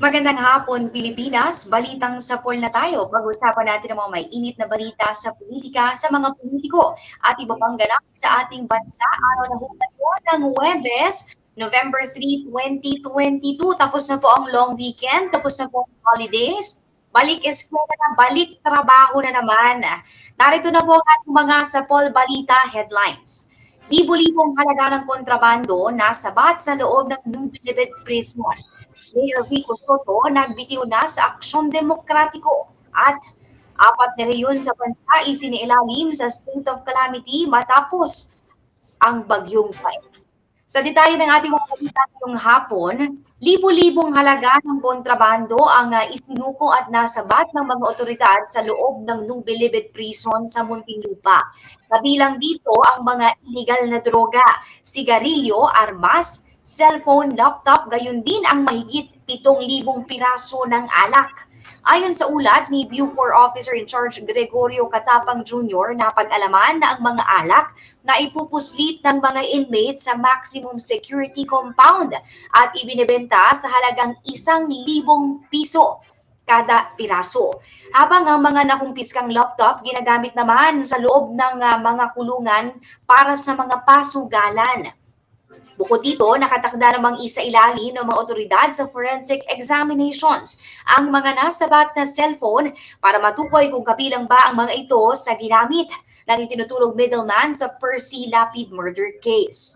Magandang hapon, Pilipinas. Balitang sapol na tayo. Pag-usapan natin ang mga may init na balita sa politika, sa mga politiko at iba pang ganap sa ating bansa. Araw na hukay ng Huwebes, November 3, 2022. Tapos na po ang long weekend, tapos na po ang holidays. Balik eskwela na, balik trabaho na naman. Narito na po ang ating mga sapol balita headlines. Libo-libong halaga ng kontrabando nasabat sa loob ng New Bilibid Prison. Mayor Vico Soto nagbitiw na sa aksyon demokratiko at apat na reyon sa bansa isiniilalim sa state of calamity matapos ang bagyong Fire. Sa detalye ng ating mga balita ngayong hapon, libo-libong halaga ng kontrabando ang isinuko at nasabat ng mga otoridad sa loob ng New Prison sa Muntinlupa. Kabilang dito ang mga illegal na droga, sigarilyo, armas, cellphone, laptop, gayon din ang mahigit 7,000 piraso ng alak. Ayon sa ulat ni Bucor Officer in Charge Gregorio Katapang Jr. na pag-alaman na ang mga alak na ipupuslit ng mga inmates sa maximum security compound at ibinebenta sa halagang isang libong piso kada piraso. Habang ang mga nakumpiskang laptop ginagamit naman sa loob ng uh, mga kulungan para sa mga pasugalan. Bukod dito, nakatakda namang isa ilalim ng mga otoridad sa forensic examinations ang mga nasabat na cellphone para matukoy kung kabilang ba ang mga ito sa ginamit ng itinuturong middleman sa Percy Lapid murder case.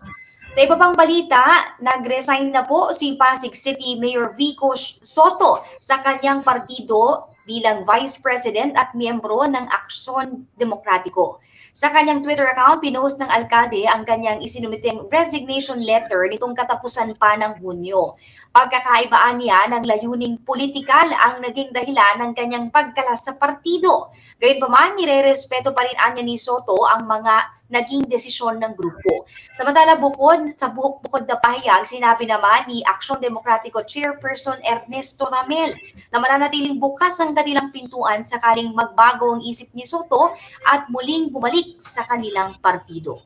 Sa iba pang balita, nag-resign na po si Pasig City Mayor Vico Soto sa kanyang partido bilang Vice President at miyembro ng Aksyon Demokratiko. Sa kanyang Twitter account, pinost ng alkalde ang kanyang isinumiteng resignation letter nitong katapusan pa ng Hunyo. Pagkakaibaan niya ng layuning politikal ang naging dahilan ng kanyang pagkalas sa partido. Gayunpaman, nire-respeto pa rin anya ni Soto ang mga naging desisyon ng grupo. Samantala bukod sa buhok bukod na pahayag, sinabi naman ni Aksyon Demokratiko Chairperson Ernesto Ramel na mananatiling bukas ang kanilang pintuan sakaling magbago ang isip ni Soto at muling bumalik sa kanilang partido.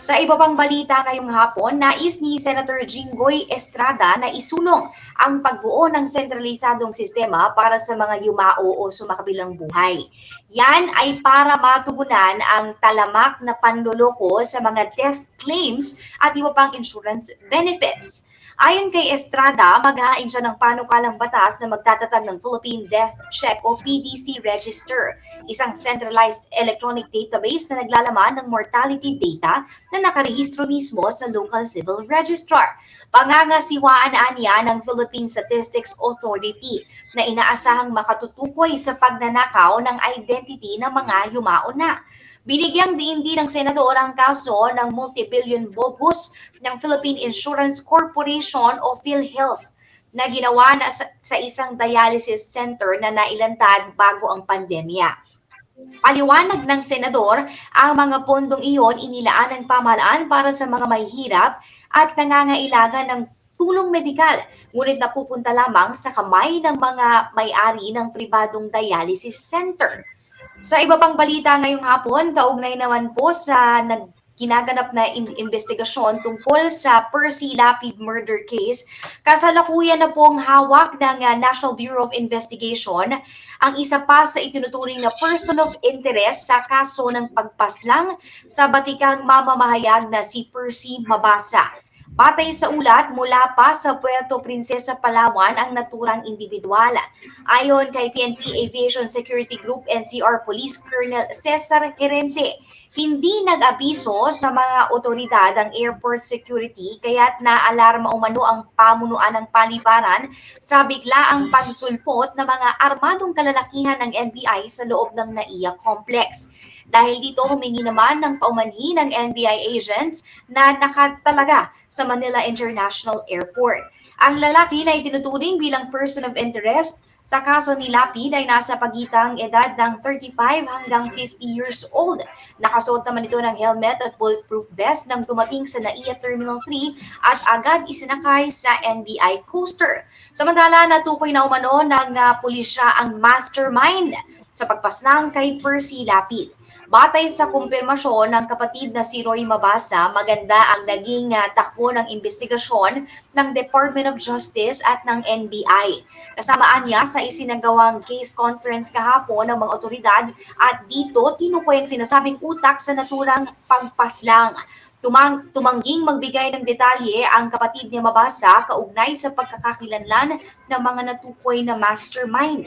Sa iba pang balita ngayong hapon, nais ni Senator Jinggoy Estrada na isulong ang pagbuo ng sentralisadong sistema para sa mga yumao o sumakabilang buhay. Yan ay para matugunan ang talamak na panloloko sa mga death claims at iba pang insurance benefits. Ayon kay Estrada, maghahain siya ng panukalang batas na magtatatag ng Philippine Death Check o PDC Register, isang centralized electronic database na naglalaman ng mortality data na nakarehistro mismo sa local civil registrar. Pangangasiwaan niya ng Philippine Statistics Authority na inaasahang makatutukoy sa pagnanakaw ng identity ng mga yumao na. Binigyang diin din ng senador ang kaso ng multi-billion bogus ng Philippine Insurance Corporation o PhilHealth na ginawa na sa, sa isang dialysis center na nailantad bago ang pandemya. Paliwanag ng senador, ang mga pondong iyon inilaan ng pamahalaan para sa mga mahihirap at nangangailangan ng tulong medikal, ngunit napupunta lamang sa kamay ng mga may-ari ng pribadong dialysis center. Sa iba pang balita ngayong hapon, kaugnay naman po sa nag ginaganap na in- investigasyon tungkol sa Percy Lapid murder case. Kasalukuyan na pong hawak ng uh, National Bureau of Investigation ang isa pa sa itinuturing na person of interest sa kaso ng pagpaslang sa batikang mamamahayag na si Percy Mabasa. Batay sa ulat, mula pa sa Puerto Princesa, Palawan ang naturang individual. Ayon kay PNP Aviation Security Group NCR Police Colonel Cesar Gerente, hindi nag-abiso sa mga otoridad ang airport security kaya't naalarma umano ang pamunuan ng palibaran sa biglaang pagsulpot ng mga armadong kalalakihan ng NBI sa loob ng NAIA complex. Dahil dito humingi naman ng paumanhin ng NBI agents na nakatalaga sa Manila International Airport. Ang lalaki na itinuturing bilang person of interest sa kaso ni Lapid ay nasa pagitang edad ng 35 hanggang 50 years old. Nakasuot naman ito ng helmet at bulletproof vest nang dumating sa NAIA Terminal 3 at agad isinakay sa NBI coaster. Samantala, natukoy na umano ng uh, pulisya ang mastermind sa pagpaslang kay Percy Lapid. Batay sa kumpirmasyon ng kapatid na si Roy Mabasa, maganda ang naging ah, takbo ng investigasyon ng Department of Justice at ng NBI. Kasamaan niya sa isinagawang case conference kahapon ng mga otoridad at dito tinukoy ang sinasabing utak sa naturang pagpaslang. Tumang, tumangging magbigay ng detalye ang kapatid ni Mabasa kaugnay sa pagkakakilanlan ng mga natukoy na mastermind.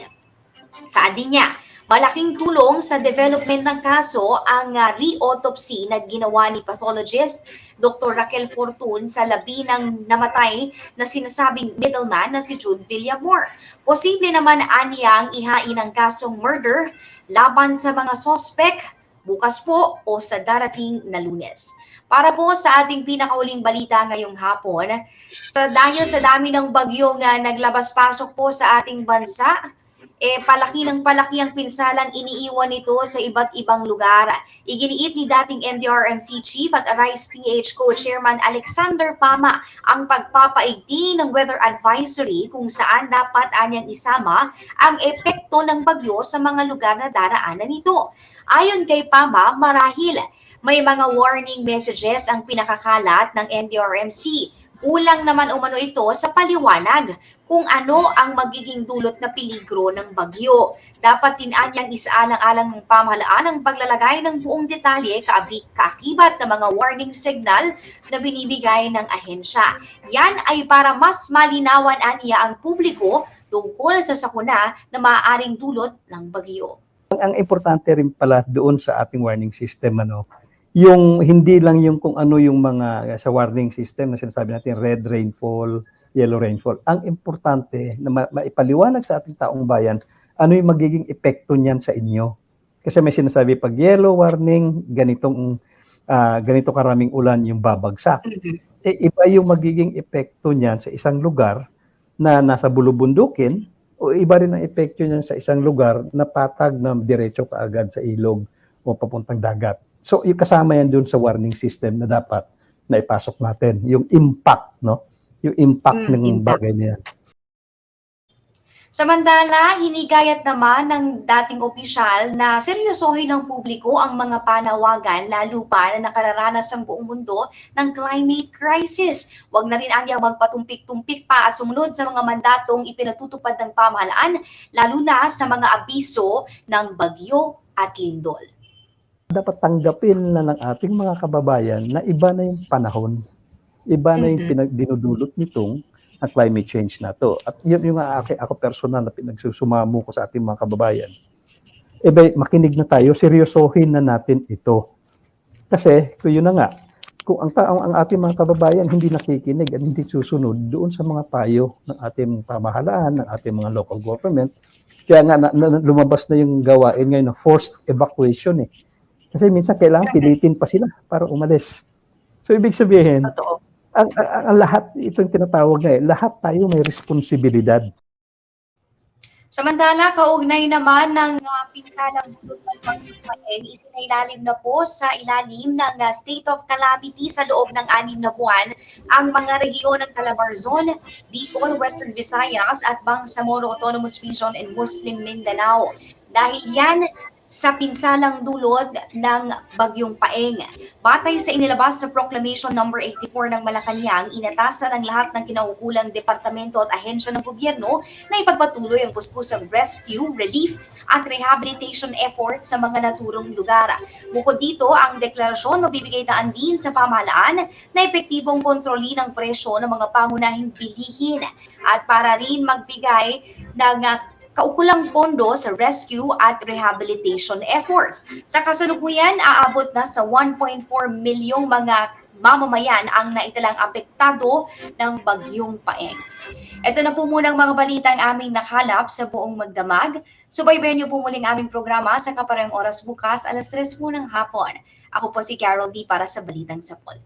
Din niya, malaking tulong sa development ng kaso ang uh, re-autopsy na ginawa ni pathologist Dr. Raquel Fortun sa labi ng namatay na sinasabing middleman na si Jude Villamor. Posible naman anyang ihain ang kasong murder laban sa mga sospek bukas po o sa darating na lunes. Para po sa ating pinakauling balita ngayong hapon, sa dahil sa dami ng bagyo nga naglabas-pasok po sa ating bansa, eh palaki ng palaki ang pinsalang iniiwan nito sa iba't ibang lugar. Iginiit ni dating NDRMC Chief at Arise PH Co-Chairman Alexander Pama ang pagpapaigting ng weather advisory kung saan dapat anyang isama ang epekto ng bagyo sa mga lugar na daraanan nito. Ayon kay Pama, marahil may mga warning messages ang pinakakalat ng NDRMC. Ulang naman umano ito sa paliwanag kung ano ang magiging dulot na peligro ng bagyo. Dapat din anyang isaalang-alang ng pamahalaan ang paglalagay ng buong detalye kaabi- kaakibat ng mga warning signal na binibigay ng ahensya. Yan ay para mas malinawan aniya ang publiko tungkol sa sakuna na maaaring dulot ng bagyo. ang, ang importante rin pala doon sa ating warning system ano yung hindi lang yung kung ano yung mga sa warning system na sinasabi natin red rainfall, yellow rainfall. Ang importante na ma- maipaliwanag sa ating taong bayan ano yung magiging epekto niyan sa inyo. Kasi may sinasabi pag yellow warning, ganitong ah, ganito karaming ulan yung babagsak. Eh, iba yung magiging epekto niyan sa isang lugar na nasa bulubundukin o iba rin ang epekto niyan sa isang lugar na patag na diretso kaagad sa ilog o papuntang dagat. So, yung kasama yan dun sa warning system na dapat na ipasok natin. Yung impact, no? Yung impact Mm, ng impact. bagay na yan. Samantala, hinigayat naman ng dating opisyal na seryosohin ng publiko ang mga panawagan lalo pa na nakararanas ang buong mundo ng climate crisis. Huwag na rin anyang magpatumpik-tumpik pa at sumunod sa mga mandatong ipinatutupad ng pamahalaan lalo na sa mga abiso ng bagyo at lindol. Dapat tanggapin na ng ating mga kababayan na iba na yung panahon. Iba na yung Mhm. pinag dinudulot nitong ang climate change na to. At yun yung ako, ako personal na pinagsusumamo ko sa ating mga kababayan. E ba, makinig na tayo, seryosohin na natin ito. Kasi, so yun na nga, kung ang, taong ang ating mga kababayan hindi nakikinig at hindi susunod doon sa mga payo ng ating pamahalaan, ng ating mga local government, kaya nga na, na- lumabas na yung gawain ngayon na forced evacuation eh. Kasi minsan kailangan pilitin pa sila para umalis. So ibig sabihin, Totoo. ang, ang, ang lahat, itong tinatawag na eh, lahat tayo may responsibilidad. Samantala, kaugnay naman ng uh, pinsalang dulot ng pagpapain, isinailalim na po sa ilalim ng ah, state of calamity sa loob ng anim na buwan ang mga rehiyon ng Calabarzon, Bicol, Western Visayas at Bangsamoro Autonomous Region and Muslim Mindanao. Dahil yan sa pinsalang dulot ng Bagyong Paeng. Batay sa inilabas sa Proclamation number 84 ng Malacanang, inatasan ang lahat ng kinaukulang departamento at ahensya ng gobyerno na ipagpatuloy ang puspusang rescue, relief at rehabilitation efforts sa mga naturong lugar. Bukod dito, ang deklarasyon mabibigay daan din sa pamahalaan na epektibong kontrolin ang presyo ng mga pangunahing bilihin at para rin magbigay ng kaukulang pondo sa rescue at rehabilitation efforts. Sa kasalukuyan, aabot na sa 1.4 milyong mga mamamayan ang naitalang apektado ng bagyong paeng. Ito na po muna ang mga balita ang aming nakalap sa buong magdamag. Subaybayan niyo po muling aming programa sa kaparang oras bukas alas 3 po ng hapon. Ako po si Carol D para sa Balitang Sapol.